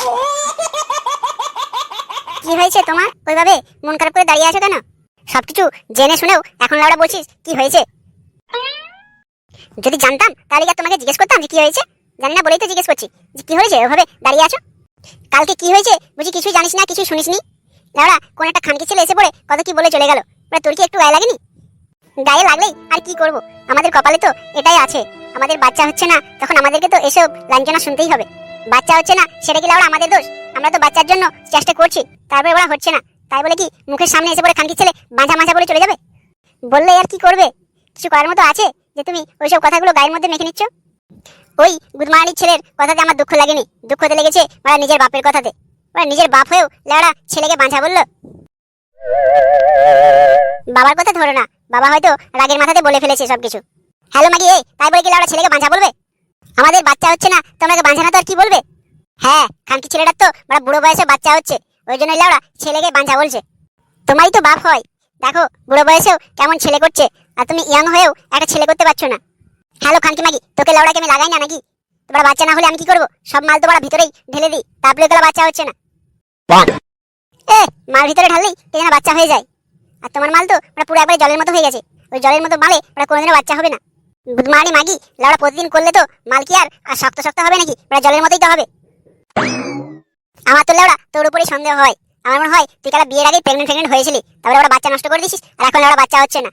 কি হয়েছে তোমার? ওইভাবে মন খারাপ করে দাঁড়িয়ে আছো কেন? সবকিছু জেনে শুনেও এখন লাউড়া বলছিস, কি হয়েছে? যদি জানতাম, তাহলে কি তোমাকে জিজ্ঞেস করতাম যে কি হয়েছে? জানি না, বলেই তো জিজ্ঞেস করছি যে কি হয়েছে, ওভাবে দাঁড়িয়ে আছো? কালকে কি হয়েছে, বুঝি কিছুই জানিস না, কিছুই শুনিসনি? লাউড়া, কোন একটা খানকি ছেলে এসে পড়ে কত কি বলে চলে গেল? ওরা তোর কি একটু গায়ে লাগেনি? গায়ে লাগলেই আর কি করব? আমাদের কপালে তো এটাই আছে। আমাদের বাচ্চা হচ্ছে না, তখন আমাদেরকে তো এসব লাঞ্ছনা শুনতেই হবে। বাচ্চা হচ্ছে না, সেটা কি লাউড়া আমাদের দোষ? আমরা তো বাচ্চার জন্য চেষ্টা করছি, তারপরে ওরা হচ্ছে না। তাই বলে কি, মুখের সামনে এসে পড়ে খানকি ছেলে বাঁধা মাঝা বলে চলে যাবে? বললে আর কি করবে? কিছু করার মতো আছে যে তুমি ওইসব কথাগুলো গায়ের মধ্যে মেখে নিচ্ছ? ওই গুদমানির ছেলের কথাতে আমার দুঃখ লাগেনি। দুঃখতে লেগেছে ওরা নিজের বাপের কথাতে। ওরা নিজের বাপ হয়েও লেওড়া ছেলেকে বাঁধা বলল। বাবার কথা ধরো না। বাবা হয়তো রাগের মাথাতে বলে ফেলেছে সবকিছু। হ্যালো মাগি, এই, তাই বলে কি লাউড়া ছেলেকে বাঁধা বলবে? আমাদের বাচ্চা হচ্ছে না তোমাকে বাঁধা না তো আর কি বলবে? হ্যাঁ খানকি ছেলেটার তো মানে বুড়ো বয়সে বাচ্চা হচ্ছে ওই জন্য লাউড়া ছেলেকে বাঁধা বলছে। তোমারই তো বাপ হয়। দেখো বুড়ো বয়সেও কেমন ছেলে করছে আর তুমি ইয়াং হয়েও একটা ছেলে করতে পারছ না। হ্যালো খানকি মাগি তোকে লাউড়াকে আমি লাগাই না নাকি? তোমার বাচ্চা না হলে আমি কি করব? সব মাল তোমার ভিতরেই ঢেলে দিই তারপরে তোলা বাচ্চা হচ্ছে না। এ মাল ভিতরে ঢাললেই কে যেন বাচ্চা হয়ে যায়। আর তোমার মাল তো পুরো একবারে জলের মতো হয়ে গেছে। ওই জলের মতো মালে ওরা কোনোদিনও বাচ্চা হবে না। মানি মাগি লাউড়া প্রতিদিন করলে তো মাল কি আর আর শক্ত শক্ত হবে নাকি? ওটা জলের মতোই তো হবে। আমার তো লাউড়া তোর উপরেই সন্দেহ হয়। আমার মনে হয় তুই কারা বিয়ের আগে প্রেগনেন্ট প্রেগনেন্ট হয়েছিলি তারপরে ওরা বাচ্চা নষ্ট করে দিছিস আর এখন লাউড়া বাচ্চা হচ্ছে না।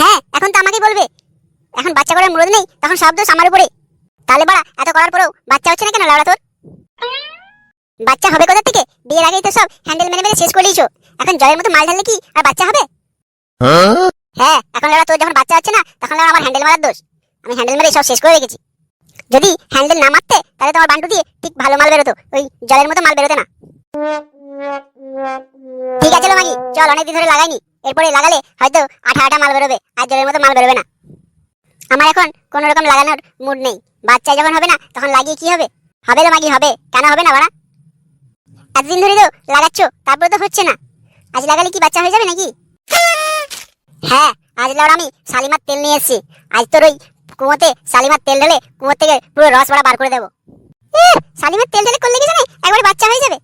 হ্যাঁ এখন তো আমাকেই বলবে। এখন বাচ্চা করার মুরদ নেই তখন সব দোষ আমার উপরে তাহলে বাড়া এত করার পরেও বাচ্চা হচ্ছে না কেন লাউড়া তোর? বাচ্চা হবে কোথা থেকে? বিয়ের আগেই তো সব হ্যান্ডেল মেরে মেরে শেষ করে দিয়েছ। এখন জলের মতো মাল ঢাললে কি আর বাচ্চা হবে? হ্যাঁ এখন তোর যখন বাচ্চা হচ্ছে না, তখন আমার হ্যান্ডেল মারার দোষ। আমি হ্যান্ডেল মেরে সব শেষ করে রেখেছি। যদি হ্যান্ডেল না মারতে, তাহলে তোমার বান্টু দিয়ে ঠিক ভালো মাল বেরোতো। ওই জলের মতো মাল বেরোতো না। ঠিক আছে মাগি, চল অনেকদিন ধরে লাগাইনি। এরপরে লাগালে হয়তো আঠা আঠা মাল বেরোবে, আর জলের মতো মাল বেরোবে না। আমার এখন কোন রকম লাগানোর মুড নেই। বাচ্চা যখন হবে না, তখন লাগিয়ে কি হবে? হবে রে মাগি, হবে। কেন হবে না বাড়া? এতদিন ধরে তো লাগাচ্ছ, তারপরে তো হচ্ছে না। আজ লাগালে কি বাচ্চা হয়ে যাবে নাকি? হ্যাঁ আজ লাউড়া আমি শালিমার তেল নিয়ে এসেছি। আজ তোর ওই কুয়োতে শালিমার তেল ঢেলে কুয়োর থেকে পুরো রস বড়া বার করে দেবো। শালিমার তেল ঢেলে করলে কি জানে? একবারে বাচ্চা হয়ে যাবে।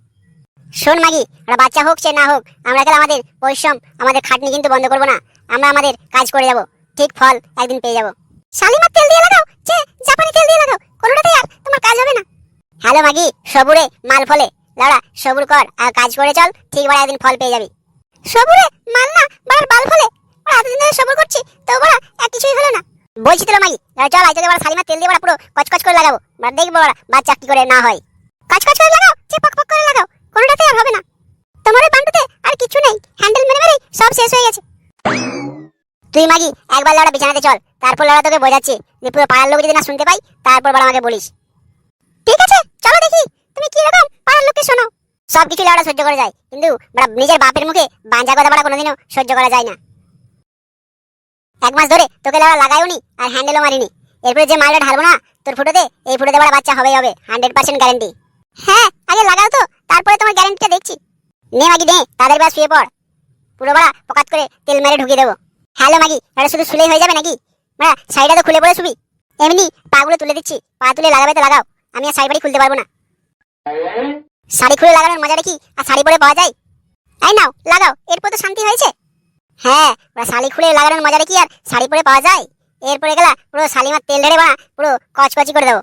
শোন মাগি, ওরা বাচ্চা হোক সে না হোক, আমরা গেলে আমাদের পরিশ্রম, আমাদের খাটনি কিন্তু বন্ধ করব না। আমরা আমাদের কাজ করে যাব, ঠিক ফল একদিন পেয়ে যাব। শালিমার তেল দিয়ে লাগাও যে জাপানি তেল দিয়ে লাগাও, কোনোটাতেই আর তোমার কাজ হবে না। হ্যালো মাগি, সবুরে মাল ফলে। লাউড়া, সবুর কর, আর কাজ করে চল, ঠিক বড় একদিন ফল পেয়ে যাবি। সবুরে মাল না বড় বাল ফলে ওরা এতদিন ধরে সবুর করছি তো বড় এক কিছুই হলো না বলছি তো লাউড়া চল আজ তোকে শালিমার তেল দিয়ে পুরো কচকচ করে লাগাবো। বড় দেখব বাচ্চা কি করে না হয়। কচকচ করে লাগাও, যে পক পক করে লাগাও, কোনোটাতে আর হবে না। তোমার বান্টুতে আর কিছু নেই হ্যান্ডেল মেরে মেরে সব শেষ হয়ে গেছে। তুই মাগি, একবার লাউড়া বিছানাতে চল, তারপর লাউড়া তোকে বোঝাচ্ছি, যে পুরো পাড়ার লোক যদি না শুনতে পাই, তারপর বড় আমাকে বলিস। ঠিক আছে, চলো দেখি, তুমি কি রকম পাড়ার লোককে শোনো। সব কিছু লাউড়া সহ্য করা যায়, কিন্তু নিজের বাপের মুখে বাঞ্জা কথা বড়া কোনোদিনও সহ্য করা যায় না। এক মাস ধরে তোকে লাউড়া লাগাইওনি আর হ্যান্ডেলও মারিনি। এরপরে যে মালটা ঢালবো না, তোর ফুটোতে এই ফুটোতে বড় বাচ্চা হবেই হবে হান্ড্রেড পার্সেন্ট গ্যারেন্টি হ্যাঁ আগে লাগাও তো, তারপরে তোমার গ্যারেন্টিটা দেখছি। নে মাগি, নে তাদের বাস শুয়ে পড়। পুরো বড়া পকাত করে তেল মেরে ঢুকিয়ে দেবো। হ্যালো মাগি এটা শুধু শুলেই হয়ে যাবে নাকি? বড়া, শাড়িটা তো খুলে পড়ে শুবি। এমনি পাগুলো তুলে দিচ্ছি, পা তুলে লাগাবে তো লাগাও। আমি আর শাড়ি বাড়ি খুলতে পারব না। শাড়ি খুলে লাগানোর মজাটা কি? আর শাড়ি পরে পাওয়া যায়? তাই নাও, লাগাও, এরপর তো শান্তি হয়েছে। হ্যাঁ ওরা শাড়ি খুলে লাগানোর মজাটা কি আর? শাড়ি পরে পাওয়া যায়? এরপরে গেলা পুরো শালিমার তেল ঢেলে বাড়া, পুরো কচকচি করে দেবো।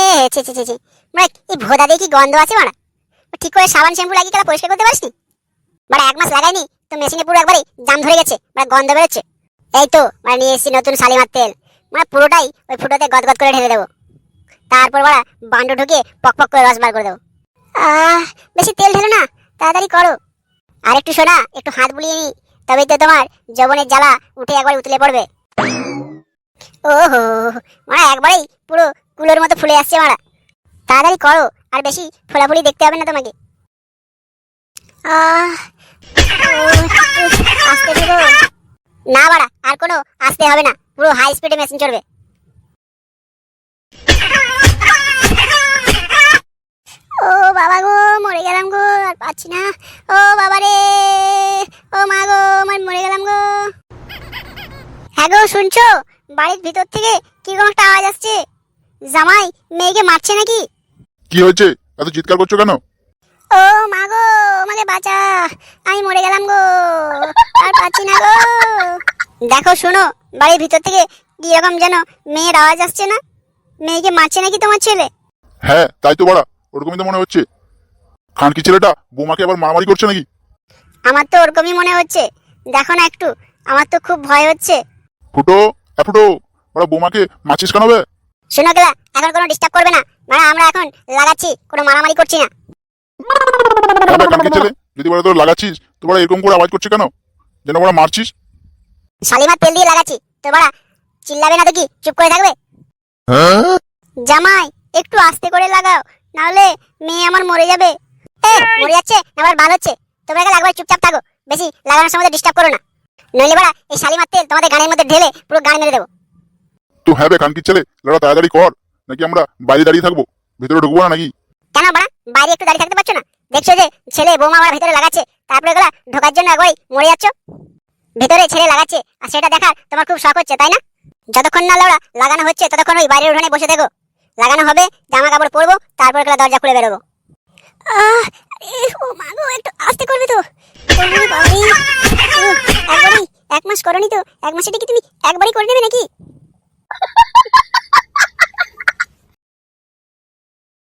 এ, ছি ছি ছি ছি। মানে এই ভোদা দিয়ে কি গন্ধ আছে বাড়া? ঠিক করে সাবান শ্যাম্পু লাগিয়ে গেলা পরিষ্কার করতে পারিসনি? বাড়া, এক মাস লাগাইনি, তো মেশিনে পুরো একবারে জাম ধরে গেছে মানে গন্ধ বেরোচ্ছে। এই তো মানে নিয়ে এসেছি নতুন শালিমার তেল। মানে পুরোটাই ওই ফুটোতে গদগদ করে ঢেলে দেবো। তারপর বাড়া বান্ডু ঢুকিয়ে পক পক করে রস বার করে দেবো। আহ, বেশি তেল ঢেলো না, তাড়াতাড়ি করো। আর একটু শোনা একটু হাত বুলিয়ে নি। তবেই তো তোমার যৌবনের জ্বালা উঠে একবার উতলে পড়বে। ওহো মারা একবারেই পুরো কুলোর মতো ফুলে আসছে মারা। তাড়াতাড়ি করো আর বেশি ফোলাফুলি দেখতে হবে না তোমাকে। উহ, উহ, না বাড়া আর কোনো আসতে হবে না পুরো হাই স্পিডে মেশিন চলবে। ও বাবা গো মরে গেলাম গো আর পাচ্ছি না। ও বাবা রে ও মা গো আমার মরে গেলাম গো। হ্যাঁ গো শুনছো? বাড়ির ভিতর থেকে কীরকম একটা আওয়াজ আসছে? জামাই মেয়েকে মারছে নাকি? কি হয়েছে? এত চিৎকার করছ কেন? ও মা গো আমাকে বাঁচা। আমি মরে গেলাম গো আর পাচ্ছি না গো। দেখো শোনো বাড়ির ভিতর থেকে কি রকম যেন মেয়ের আওয়াজ আসছে না? মেয়েকে মারছে নাকি তোমার ছেলে? হ্যাঁ তাই তো বাড়া ওরকমই তো মনে হচ্ছে। খানকি ছেলেটা? বৌমাকে আবার মারামারি করছে নাকি? আমার তো ওরকমই মনে হচ্ছে। দেখো না একটু আমার তো খুব ভয় হচ্ছে। ফুটো এ ফুটো ওরা বৌমাকে মারছিস কেন বে? শোনো গেলা এখন কোনো ডিস্টার্ব করবে না। মানে আমরা এখন লাগাচ্ছি কোনো মারামারি করছি না। হ্যাঁ খানকি ছেলে? যদি বলে তোর লাগাচ্ছিস তো বড় এরকম করে আওয়াজ করছে কেন? যেন ওরা মারছিস। শালিমার তেল দিয়ে লাগাচ্ছি। তো বাড়া চিল্লাবে না তো কি? চুপ করে থাকবে? জামাই একটু আস্তে করে লাগাও। নাহলে মেয়ে আমার মরে যাবে। এ মরে যাচ্ছে আবার ভালো হচ্ছে। তোমরা গেলে একবার চুপচাপ থাকো। বেশি লাগানোর সময় ডিস্টার্ব করো না। নইলে বাড়া এই শালিমার তেল তোমাদের গানের মধ্যে ঢেলে পুরো গান মেরে দেবো। তো হ্যাঁ বে খানকি ছেলে লড়া তাড়াতাড়ি কর। নাকি আমরা বাইরে দাঁড়িয়ে থাকব? ভিতরে ঢুকবো না নাকি? কেন বাড়া? বাইরে একটু দাঁড়িয়ে থাকতে পারছ না? দেখছ যে ছেলে বৌমা আমার ভিতরে লাগাচ্ছে। তারপরে এগুলা ঢোকার জন্য একবারই মরে যাচ্ছ? ভিতরে ছেলে লাগাচ্ছে আর সেটা দেখার তোমার খুব শখ হচ্ছে তাই না? যতক্ষণ না লাউড়া লাগানো হচ্ছে ততক্ষণ ওই বাইরের উঠানে বসে দেখো লাগানো হবে জামা কাপড় পরবো তারপর এগুলা দরজা খুলে বেরোবো। আহ, ও মা গো, একটু আস্তে করবে তো। এক মাস করনি তো। এক মাসে কি তুমি একবারই করে নেবে নাকি?